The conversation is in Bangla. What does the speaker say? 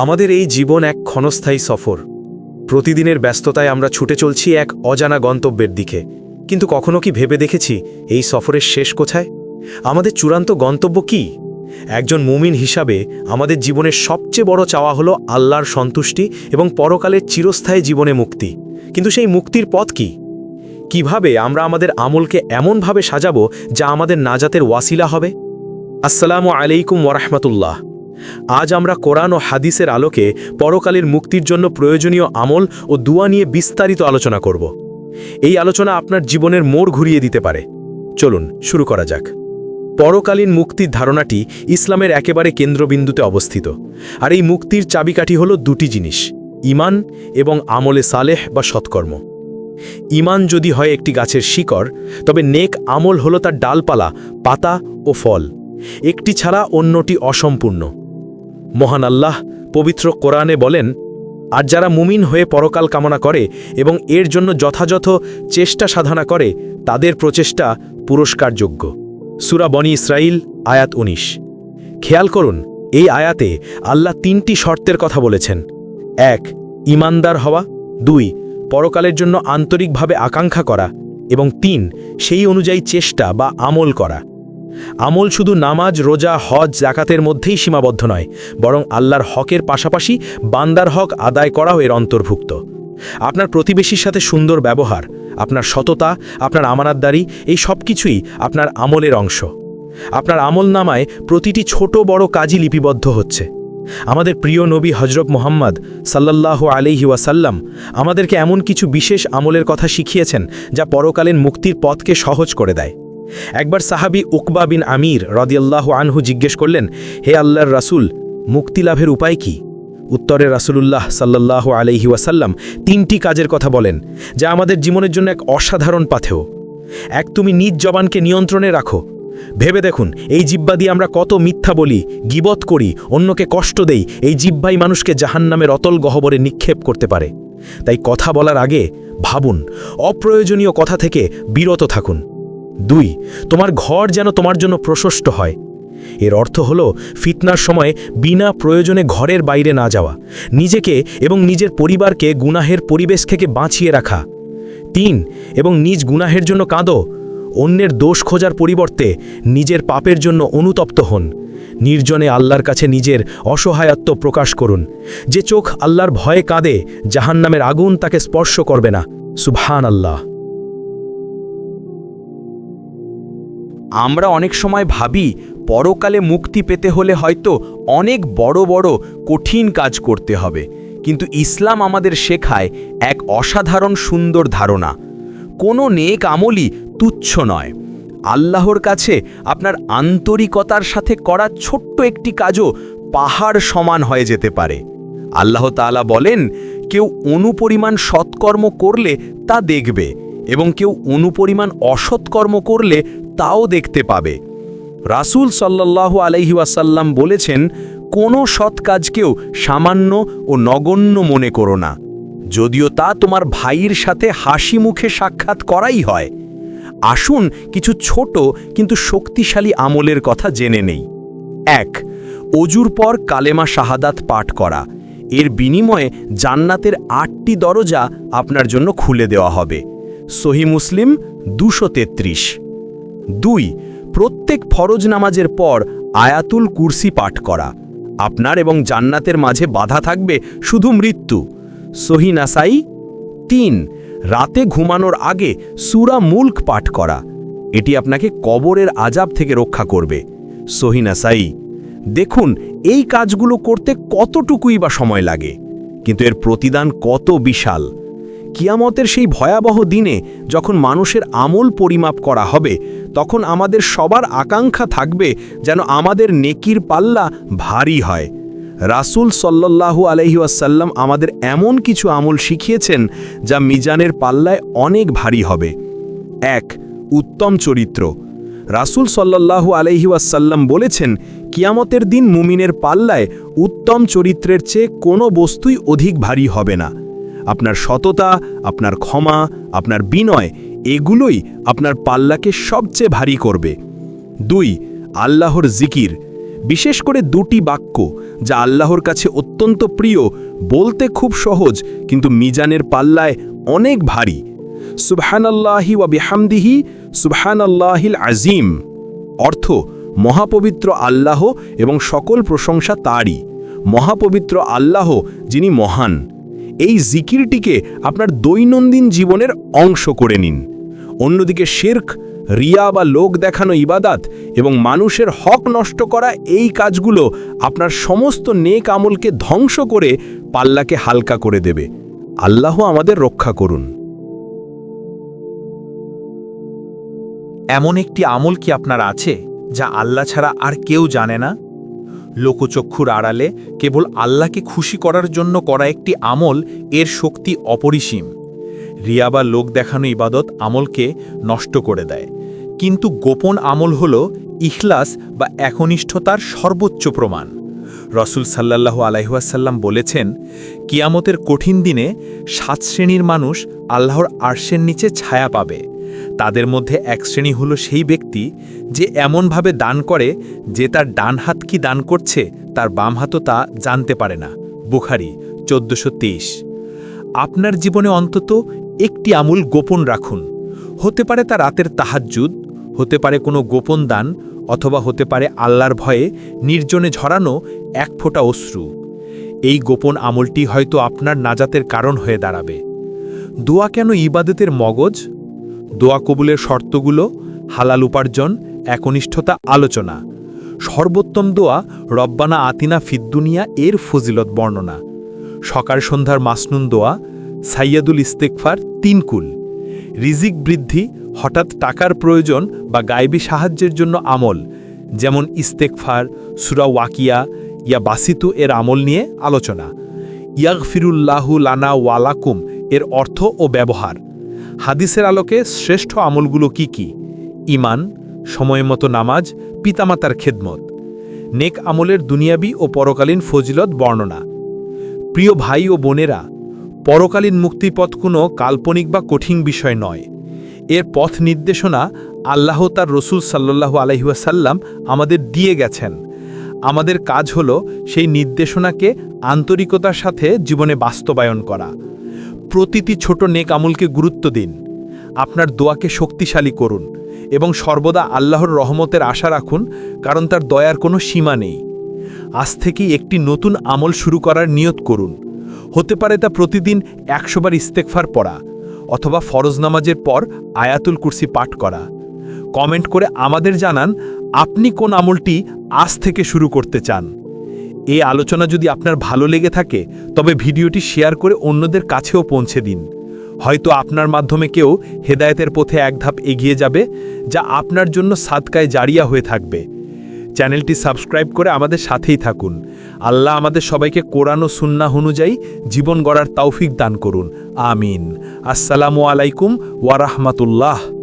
আমাদের এই জীবন এক ক্ষণস্থায়ী সফর। প্রতিদিনের ব্যস্ততায় আমরা ছুটে চলছি এক অজানা গন্তব্যের দিকে। কিন্তু কখনো কি ভেবে দেখেছি এই সফরের শেষ কোথায়? আমাদের চূড়ান্ত গন্তব্য কি? একজন মুমিন হিসাবে আমাদের জীবনের সবচেয়ে বড় চাওয়া হলো আল্লাহর সন্তুষ্টি এবং পরকালের চিরস্থায়ী জীবনে মুক্তি। কিন্তু সেই মুক্তির পথ কি? কীভাবে আমরা আমাদের আমলকে এমনভাবে সাজাবো যা আমাদের নাজাতের ওয়াসিলা হবে? আসসালামু আলাইকুম ওরহমতুল্লাহ আজ আমরা কোরআন ও হাদিসের আলোকে পরকালের মুক্তির জন্য প্রয়োজনীয় আমল ও দুয়া নিয়ে বিস্তারিত আলোচনা করব। এই আলোচনা আপনার জীবনের মোড় ঘুরিয়ে দিতে পারে। চলুন, শুরু করা যাক। পরকালীন মুক্তির ধারণাটি ইসলামের একেবারে কেন্দ্রবিন্দুতে অবস্থিত। আর এই মুক্তির চাবিকাঠি হল দুটি জিনিস ইমান এবং আমলে সালেহ বা সৎকর্ম। ইমান যদি হয় একটি গাছের শিকড়, তবে নেক আমল হল তার ডালপালা, পাতা ও ফল। একটি ছাড়া অন্যটি অসম্পূর্ণ। মহান আল্লাহ পবিত্র কোরআনে বলেন, আর যারা মুমিন হয়ে পরকাল কামনা করে এবং এর জন্য যথাযথ চেষ্টা সাধনা করে, তাদের প্রচেষ্টা পুরস্কারযোগ্য। সুরা বনি ইসরাইল আয়াত ১৯ খেয়াল করুন, এই আয়াতে আল্লাহ তিনটি শর্তের কথা বলেছেন। এক ইমানদার হওয়া। দুই, পরকালের জন্য আন্তরিকভাবে আকাঙ্ক্ষা করা। এবং তিন, সেই অনুযায়ী চেষ্টা বা আমল করা। আমল শুধু নামাজ, রোজা, হজ, জাকাতের মধ্যেই সীমাবদ্ধ নয়, বরং আল্লাহর হকের পাশাপাশি বান্দার হক আদায় করাও এর অন্তর্ভুক্ত। আপনার প্রতিবেশীর সাথে সুন্দর ব্যবহার, আপনার সততা, আপনার আমানাতদারি, এই সব কিছুই আপনার আমলের অংশ। আপনার আমল নামায় প্রতিটি ছোট বড় কাজই লিপিবদ্ধ হচ্ছে। আমাদের প্রিয় নবী হজরত মোহাম্মদ সাল্লাল্লাহু আলিহি ওয়াসাল্লাম আমাদেরকে এমন কিছু বিশেষ আমলের কথা শিখিয়েছেন যা পরকালীন মুক্তির পথকে সহজ করে দেয়। একবার সাহাবি উকবা বিন আমির রদিয়াল্লাহ আনহু জিজ্ঞেস করলেন, হে আল্লাহর রাসুল, মুক্তি লাভের উপায় কি? উত্তরে রাসুলুল্লাহ সাল্লাহ আলহি ওয়াসাল্লাম তিনটি কাজের কথা বলেন, যা আমাদের জীবনের জন্য এক অসাধারণ পাথেও এক, তুমি নিজ জবানকে নিয়ন্ত্রণে রাখো। ভেবে দেখুন, এই জিব্বা দিয়ে আমরা কত মিথ্যা বলি, গিবত করি, অন্যকে কষ্ট দেই, এই জিব্বাই মানুষকে জাহান্নামের অতল গহবরে নিক্ষেপ করতে পারে। তাই কথা বলার আগে ভাবুন, অপ্রয়োজনীয় কথা থেকে বিরত থাকুন। দুই, তোমার ঘর যেন তোমার জন্য প্রশস্ত হয়। এর অর্থ হল, ফিতনার সময় বিনা প্রয়োজনে ঘরের বাইরে না যাওয়া, নিজেকে এবং নিজের পরিবারকে গুনাহের পরিবেশ থেকে বাঁচিয়ে রাখা। তিন, এবং নিজ গুনাহের জন্য কাঁদো, অন্যের দোষ খোঁজার পরিবর্তে নিজের পাপের জন্য অনুতপ্ত হন। নির্জনে আল্লাহর কাছে নিজের অসহায়ত্ব প্রকাশ করুন। যে চোখ আল্লাহর ভয়ে কাঁদে, জাহান্নামের আগুন তাকে স্পর্শ করবে না। সুবহান আল্লাহ আমরা অনেক সময় ভাবি, পরকালে মুক্তি পেতে হলে হয়তো অনেক বড় বড় কঠিন কাজ করতে হবে। কিন্তু ইসলাম আমাদের শেখায় এক অসাধারণ সুন্দর ধারণা। কোনো নেক আমলই তুচ্ছ নয়। আল্লাহর কাছে আপনার আন্তরিকতার সাথে করা ছোট্ট একটি কাজও পাহাড় সমান হয়ে যেতে পারে। আল্লাহ তাআলা বলেন, কেউ অনুপরিমাণ সৎকর্ম করলে তা দেখবে। এবং কেউ অনুপরিমাণ অসৎকর্ম করলে তাও দেখতে পাবে। রাসূল আলাইহি ওয়াসাল্লাম বলেছেন, কোনো সৎ কাজকেও সামান্য ও নগণ্য মনে করো না। যদিও তা তোমার ভাইয়ের সাথে হাসি মুখে সাক্ষাৎ করাই হয়। আসুন কিছু ছোট কিন্তু শক্তিশালী আমলের কথা জেনে নেই। এক, অজুর পর কালেমা শাহাদাত পাঠ করা। এর বিনিময়ে জান্নাতের আটটি দরজা আপনার জন্য খুলে দেওয়া হবে। সহি মুসলিম দুশো তেত্রিশ। দুই, প্রত্যেক ফরজ নামাজের পর আয়াতুল কুরসি পাঠ করা। আপনার এবং জান্নাতের মাঝে বাধা থাকবে শুধু মৃত্যু। সহি নাসাই তিন, রাতে ঘুমানোর আগে সুরা মুল্ক পাঠ করা। এটি আপনাকে কবরের আজাব থেকে রক্ষা করবে। সহি নাসাই, দেখুন, এই কাজগুলো করতে কতটুকুই বা সময় লাগে। কিন্তু এর প্রতিদান কত বিশাল। কিয়ামতের সেই ভয়াবহ দিনে যখন মানুষের আমল পরিমাপ করা হবে, তখন আমাদের সবার আকাঙ্ক্ষা থাকবে যেন আমাদের নেকির পাল্লা ভারী হয়। রাসূল সল্লাল্লাহু আলহিউসাল্লাম আমাদের এমন কিছু আমল শিখিয়েছেন যা মিজানের পাল্লায় অনেক ভারী হবে। এক, উত্তম চরিত্র। রাসূল সল্লাল্লাহু আলহিউসাল্লাম বলেছেন, কিয়ামতের দিন মুমিনের পাল্লায় উত্তম চরিত্রের চেয়ে কোনো বস্তুই অধিক ভারী হবে না। আপনার সততা, আপনার ক্ষমা, আপনার বিনয়, এগুলোই আপনার পাল্লাকে সবচেয়ে ভারী করবে। দুই, আল্লাহর জিকির। বিশেষ করে দুটি বাক্য যা আল্লাহর কাছে অত্যন্ত প্রিয়, বলতে খুব সহজ, কিন্তু মিজানের পাল্লায় অনেক ভারী। সুবহানাল্লাহি ওয়া বিহামদিহি, সুবহানাল্লাহিল আজিম। অর্থ, মহাপবিত্র আল্লাহ এবং সকল প্রশংসা তারই। মহাপবিত্র আল্লাহ যিনি মহান। এই জিকিরটিকে আপনার দৈনন্দিন জীবনের অংশ করে নিন। অন্যদিকে শেরক, রিয়া বা লোক দেখানো ইবাদাত এবং মানুষের হক নষ্ট করা এই কাজগুলো আপনার সমস্ত নেক আমলকে ধ্বংস করে পাল্লাকে হালকা করে দেবে। আল্লাহ আমাদের রক্ষা করুন। এমন একটি আমল কি আপনার আছে যা আল্লাহ ছাড়া আর কেউ জানে না? লোকচক্ষুর আড়ালে কেবল আল্লাহকে খুশি করার জন্য করা একটি আমল, এর শক্তি অপরিসীম। রিয়া বা লোক দেখানো ইবাদত আমলকে নষ্ট করে দেয়। কিন্তু গোপন আমল হল ইখলাস বা একনিষ্ঠতার সর্বোচ্চ প্রমাণ। রসুল সাল্লাল্লাহু আলাইহাসাল্লাম বলেছেন, কিয়ামতের কঠিন দিনে সাত শ্রেণির মানুষ আল্লাহর আর্শের নিচে ছায়া পাবে। তাদের মধ্যে এক শ্রেণি হলো সেই ব্যক্তি যে এমনভাবে দান করে যে তার ডান হাত কি দান করছে তার বাম হাতও তা জানতে পারে না। বুখারি চোদ্দশো আপনার জীবনে অন্তত একটি আমুল গোপন রাখুন। হতে পারে তা রাতের তাহাজ্জুদ, হতে পারে কোনো গোপন দান, অথবা হতে পারে আল্লাহর ভয়ে নির্জনে ঝরানো এক ফোঁটা অশ্রু। এই গোপন আমলটি হয়তো আপনার নাজাতের কারণ হয়ে দাঁড়াবে। দোয়া কেন ইবাদতের মগজ? দোয়া কবুলের শর্তগুলো, হালাল উপার্জন, একনিষ্ঠতা, আলোচনা। সর্বোত্তম দোয়া রব্বানা আতিনা ফিদ্দুনিয়া এর ফজিলত বর্ণনা। সকাল সন্ধ্যার মাসনুন দোয়া, সাইয়াদুল ইস্তেকফার তিনকুল রিজিক বৃদ্ধি, হঠাৎ টাকার প্রয়োজন বা গায়েবী সাহায্যের জন্য আমল, যেমন ইস্তেকফার সুরা ওয়াকিয়া ইয়া বাসিতু এর আমল নিয়ে আলোচনা। ইয়াগফিরুল্লাহু লানা ওয়ালাকুম এর অর্থ ও ব্যবহার। হাদিসের আলোকে শ্রেষ্ঠ আমলগুলো কি কি? ইমান সময়মতো নামাজ, পিতামাতার খেদমত। নেক আমলের দুনিয়াবি ও পরকালীন ফজিলত বর্ণনা। প্রিয় ভাই ও বোনেরা, পরকালীন মুক্তিপথ কোনো কাল্পনিক বা কঠিন বিষয় নয়। এর পথ নির্দেশনা আল্লাহ তার রসুল সাল্লাল্লাহু আলহিউসাল্লাম আমাদের দিয়ে গেছেন। আমাদের কাজ হল সেই নির্দেশনাকে আন্তরিকতার সাথে জীবনে বাস্তবায়ন করা। প্রতিটি ছোট নেক আমলকে গুরুত্ব দিন। আপনার দোয়াকে শক্তিশালী করুন এবং সর্বদা আল্লাহর রহমতের আশা রাখুন, কারণ তার দয়ার কোনো সীমা নেই। আজ থেকেই একটি নতুন আমল শুরু করার নিয়ত করুন। হতে পারে তা প্রতিদিন একশোবার ইস্তেকফার পড়া অথবা ফরজ নামাজের পর আয়াতুল কুরসি পাঠ করা। কমেন্ট করে আমাদের জানান, আপনি কোন আমলটি আজ থেকে শুরু করতে চান? এই আলোচনা যদি আপনার ভালো লেগে থাকে, তবে ভিডিওটি শেয়ার করে অন্যদের কাছেও পৌঁছে দিন। হয়তো আপনার মাধ্যমে কেউ হেদায়েতের পথে এক ধাপ এগিয়ে যাবে, যা আপনার জন্য সাদকায় জারিয়া হয়ে থাকবে। চ্যানেলটি সাবস্ক্রাইব করে আমাদের সাথেই থাকুন। আল্লাহ আমাদের সবাইকে কোরআন ও সুন্নাহ অনুযায়ী জীবন গড়ার তৌফিক দান করুন। আমিন। আসসালামু আলাইকুম ওয়ারাহমাতুল্লাহ